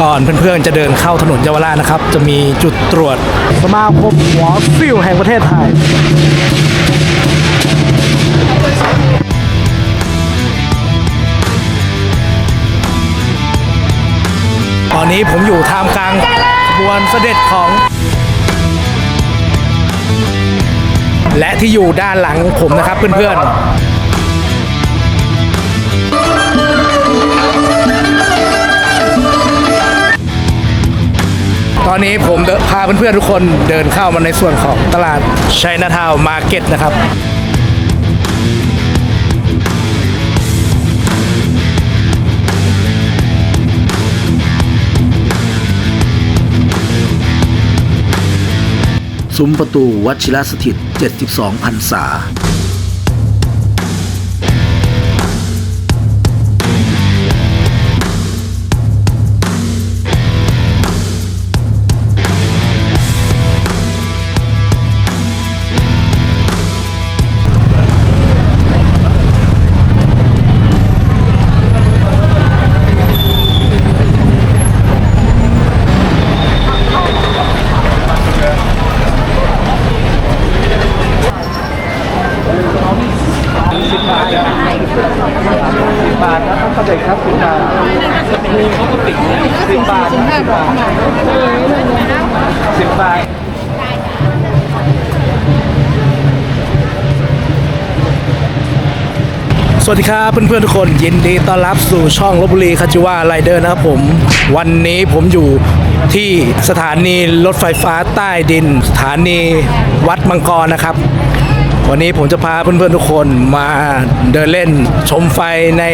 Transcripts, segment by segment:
ก่อนเพื่อนๆจะเดินเข้าถนนเยาวราชนะครับ จะมีจุดตรวจสมาคมหัวฟิวแห่งประเทศไทยตอนนี้ผมอยู่ท่ามกลางบวนเสด็จของ และที่อยู่ด้านหลังผมนะครับเพื่อนๆ ตอนนี้ผมพาเพื่อนๆทุกคนเดินเข้ามาในส่วนของตลาดชัยนาทาวมาร์เก็ตนะครับซุ้มประตูวัชิรสถิต 72พรรษา วัสดีครับเพื่อนๆทุกคนยินดีต้อนรับสู่ช่องลบบุรีคาจิวาไรเดอร์นะครับผม วันนี้ผมอยู่ที่สถานีรถไฟฟ้าใต้ดิน สถานีวัดมังกรนะครับ วันนี้ผมจะพาเพื่อนๆทุกคนมาเดินเล่นชมไฟใน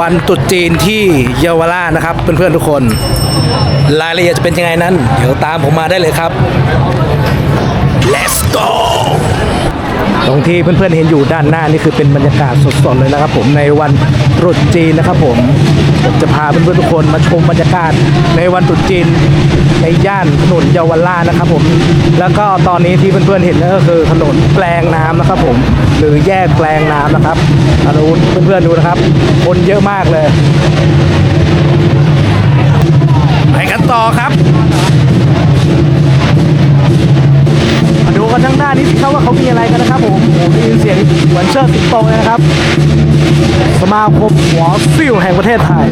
วันตรุษจีนที่เยาวราชนะครับ เพื่อนๆทุกคน รายละเอียดจะเป็นยังไงนั้น เดี๋ยวตามผมมาได้เลยครับ let's go ตรงที่เพื่อนๆเห็นอยู่ด้านหน้านี่คือเป็นบรรยากาศสดๆเลยนะครับ ผมในวันตรุษจีนนะครับ ผมผมจะพาเพื่อนๆทุกคนมาชมบรรยากาศในวันตรุษจีนในย่านถนนเยาวราชนะครับ ผม แล้วก็ตอนนี้ที่เพื่อนๆเห็นนั่นก็คือถนนแปลงน้ำนะครับ ผม หรือแยกแปลงน้ำนะครับอนุเพื่อนๆดูนะครับ คนเยอะมากเลย ไปกันต่อครับ กันทั้งหน้านี้สิครับว่าเขามีอะไรกันนะครับผมผมได้ยินเสียงเหมือนเชิดสิงโตเลยนะครับ สมาคมหัวซิ่วแห่งประเทศไทย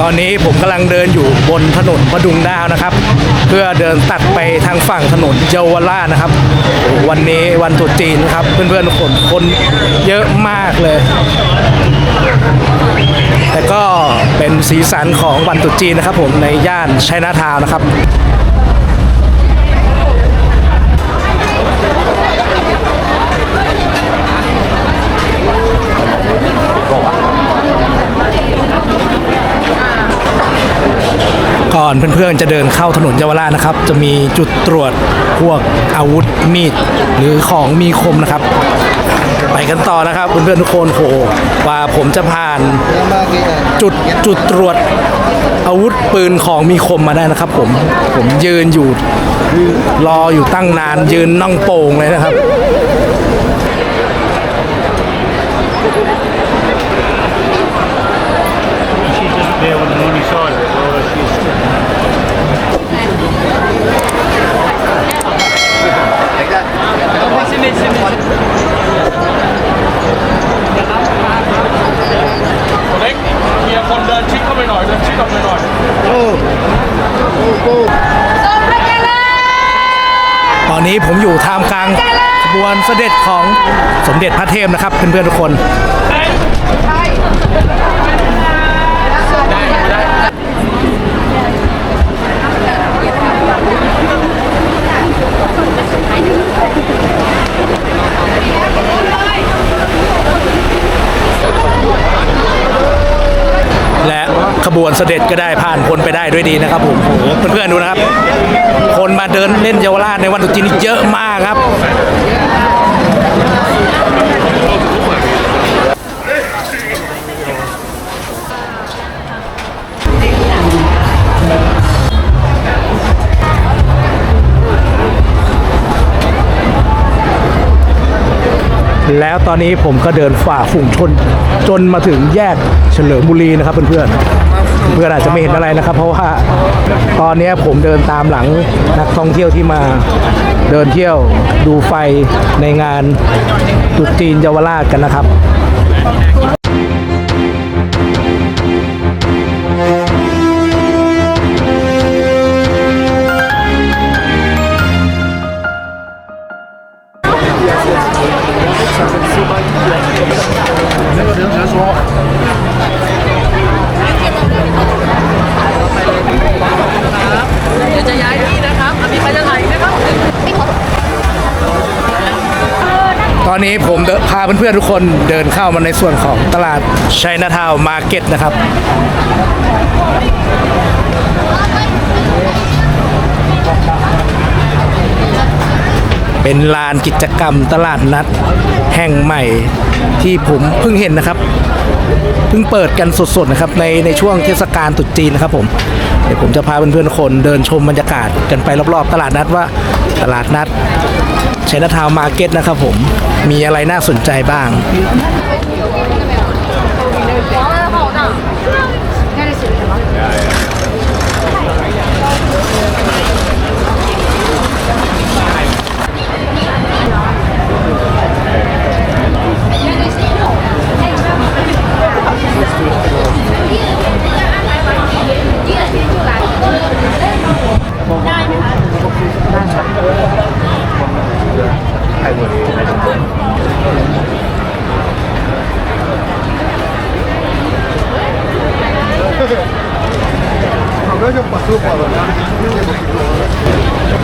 ตอนนี้ผมกำลังเดินอยู่บนถนนประดุงดาวนะครับ เพื่อเดินตัดไปทางฝั่งถนนเยาวราชนะครับ วันนี้วันตรุษจีนนะครับ เพื่อนๆทุกคนคนเยอะมากเลย แต่ก็เป็นสีสันของวันตรุษจีนนะครับ ผมในย่านชัยนาทาวนะครับ อนเพื่อนๆจะเดินเข้าถนนเยาวราชนะครับ จะมีจุดตรวจพวกอาวุธมีดหรือของมีคมนะครับ ไปกันต่อนะครับเพื่อนๆทุกคนโหว่าผมจะผ่านจุดจุดตรวจอาวุธปืนของมีคมมาได้นะครับ ผมผมยืนอยู่รออยู่ตั้งนานยืนนั่งโป่งเลยนะครับ เล็กมีคนเดินชิดเข้าไปหน่อย เดินชิดเข้าไปหน่อย ตอนนี้ผมอยู่ท่ามกลางขบ วนเสด็จของสมเด็จพระเทพนะครับเพื่อนๆทุกคนและขบวนเสด็จก็ได้ผ่านพ้นไปได้ด้วยดีนะครับผมโอ้โหเพื่อนๆดูนะครับ คนมาเดินเล่นเยาวราชในวันตรุษจีนนี่เยอะมาก แล้วตอนนี้ผมก็เดินฝ่าฝูงชนจนมาถึงแยกเฉลิมบุรีนะครับเพื่อนๆเพื่อนอาจจะไม่เห็นอะไรนะครับ เพราะว่าตอนนี้ผมเดินตามหลังนักท่องเที่ยวที่มาเดินเที่ยวดูไฟในงานตรุษจีนเยาวราชกันนะครับ ทุกคนเดินเข้ามาในส่วนของตลาดชัยนาทาวมาร์เก็ตนะครับเป็นลานกิจกรรมตลาดนัดแห่งใหม่ที่ผมเพิ่งเห็นนะครับเพิ่งเปิดกันสดๆนะครับในในช่วงเทศกาลตรุษจีนนะครับผมเดี๋ยวผมจะพาเพื่อนๆคนเดินชมบรรยากาศกันไปรอบๆ ตลาดนัดว่าตลาดนัด ชัยนาทาวมาร์เก็ตนะครับผมมีอะไรน่าสนใจบ้าง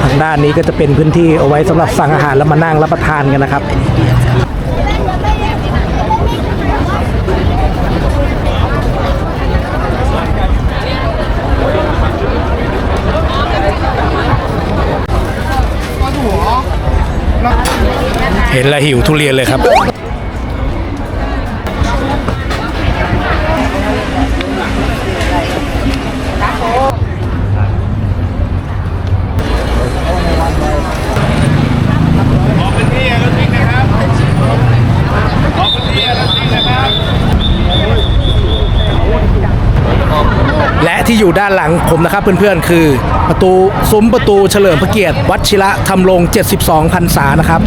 ทางด้านนี้ก็จะเป็นพื้นที่เอาไว้สำหรับสั่งอาหารแล้วมานั่งรับประทานกันนะครับเห็นแล้วหิวทุเรียนเลยครับ อยู่ด้านหลังผมนะครับเพื่อนๆ คือ ประตูซุ้มประตูเฉลิมพระเกียรติวัดชิระธรรมรงค์72พรรษานะครับ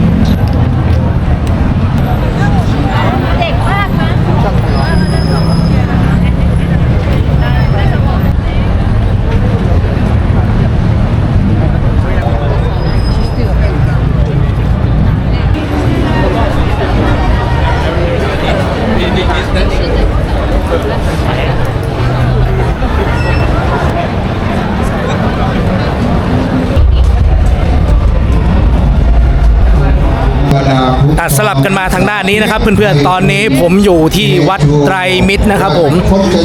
สลับกันมาทางด้านนี้นะครับ เพื่อนๆตอนนี้ผมอยู่ที่วัดไตรมิตรนะครับ ผม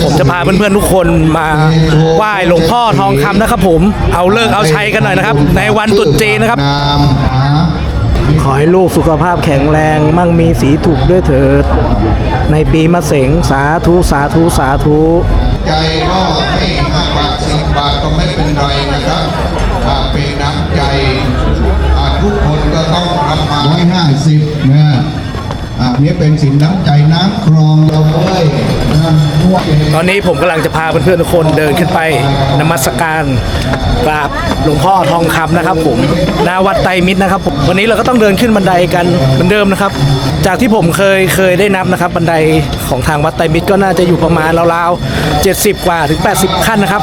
ผมจะพาเพื่อนๆทุกคนมาไหว้หลวงพ่อทองคำนะครับ ผมเอาเลิกเอาชัยกันหน่อยนะครับ ในวันตรุษจีนนะครับ ขอให้ลูกสุขภาพแข็งแรง มั่งมีสีถูกด้วยเถิด ในปีมะเสงสาธุสาธุสาธุใจก็ให้ห้าบาทสิบบาทก็ไม่เป็นไร นก็ต้องทำมาร้อยห้าสิบนะอ่านี่เป็นสินน้ำใจน้ำครองเราเอ้ยน้ำนวดตอนนี้ผมกำลังจะพาเพื่อนๆทุกคนเดินขึ้นไปนมัสการกราบหลวงพ่อทองคำนะครับ ผมหนาวัดไตรมิตรนะครับผมวันนี้เราก็ต้องเดินขึ้นบันไดกันเหมือนเดิมนะครับ จากที่ผมเคยเคยได้นับนะครับ บันไดของทางวัดไตรมิตรก็น่าจะอยู่ประมาณราวๆ70 กว่าถึง 80 ขั้นนะครับ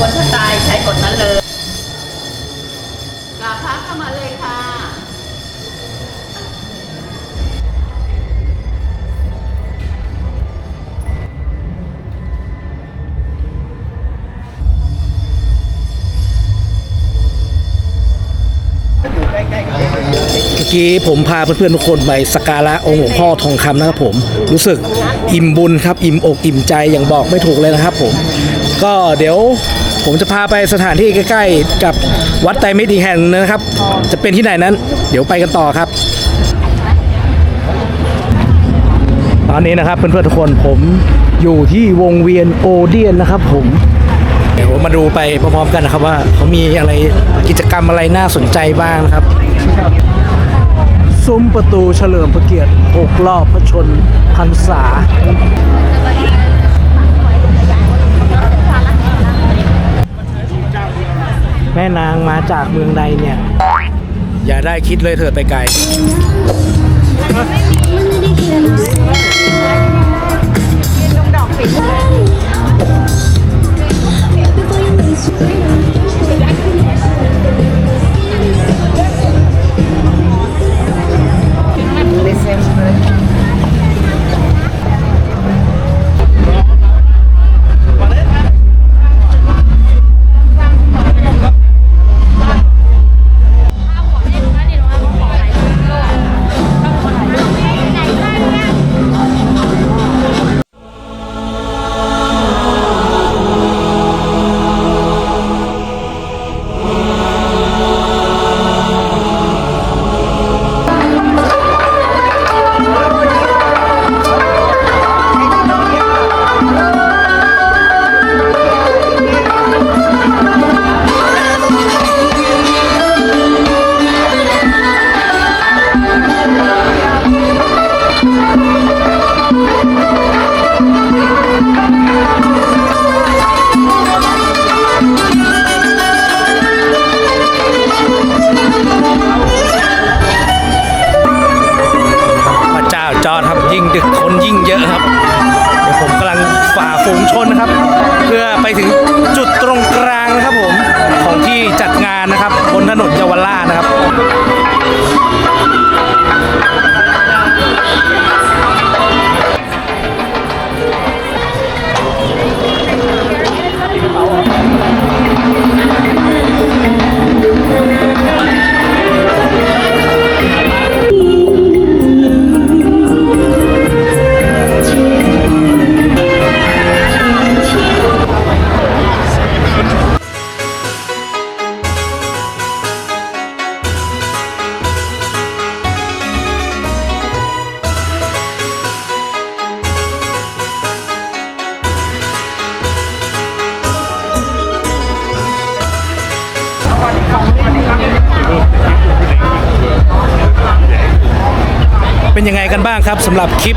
วันมีคนตายใช้กฎนั้นเลยกราบพระเข้ามาเลยค่ะ เมื่อกี้ผมพาเพื่อนๆทุกคนไปสักการะองค์หลวงพ่อทองคำนะครับผม รู้สึกอิ่มบุญครับอิ่มอกอิ่มใจอย่างบอกไม่ถูกเลยนะครับผม ก็เดี๋ยวผมจะพาไปสถานที่ใกล้ๆ กับวัดไตรมิตรอีกแห่งหนึงนะครับ จะเป็นที่ไหนนั้น เดี๋ยวไปกันต่อครับ ตอนนี้นะครับเพื่อนๆทุกคนผมอยู่ที่วงเวียนโอเดียนนะครับ ผมเดี๋ยวมาดูไปพร้อมๆกันนะครับว่าเขามีอะไรกิจกรรมอะไรน่าสนใจบ้างนะครับซุ้มประตูเฉลิมพระเกียรติ6รอบพระชนพรรษา แม่นางมาจากเมืองใดเนี่ย อย่าได้คิดเลยเถิดไปไกลพ นะครับผมของที่จัดงานนะครับบนถนนเยาวราชนะครับ นบ้างครับสำหรับคลิป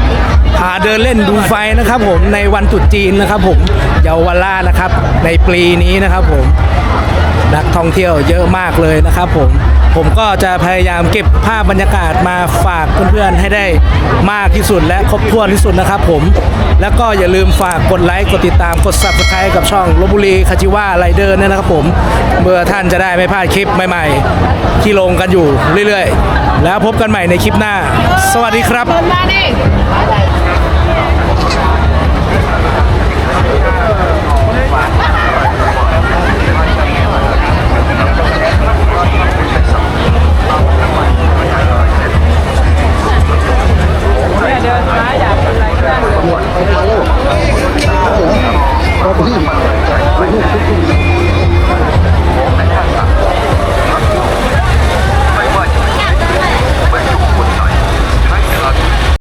พาเดินเล่นดูไฟนะครับผมในวันตรุษจีนนะครับผมเยาวราชนะครับ ในปีนี้นะครับผมนักท่องเที่ยวเยอะมากเลยนะครับผม ผมก็จะพยายามเก็บภาพบรรยากาศมาฝากเพื่อนๆให้ได้มากที่สุดและครบถ้วนที่สุดนะครับผม แล้วก็อย่าลืมฝากกดไลค์กดติดตามกด subscribe กับช่องลบบุรีคาจิว่าไรเดอร์เนี่ยนะครับผมเมื่อท่านจะได้ไม่พลาดคลิปใหม่ ๆ ที่ลงกันอยู่เรื่อยๆ แล้วพบกันใหม่ในคลิปหน้า สวัสดีครับ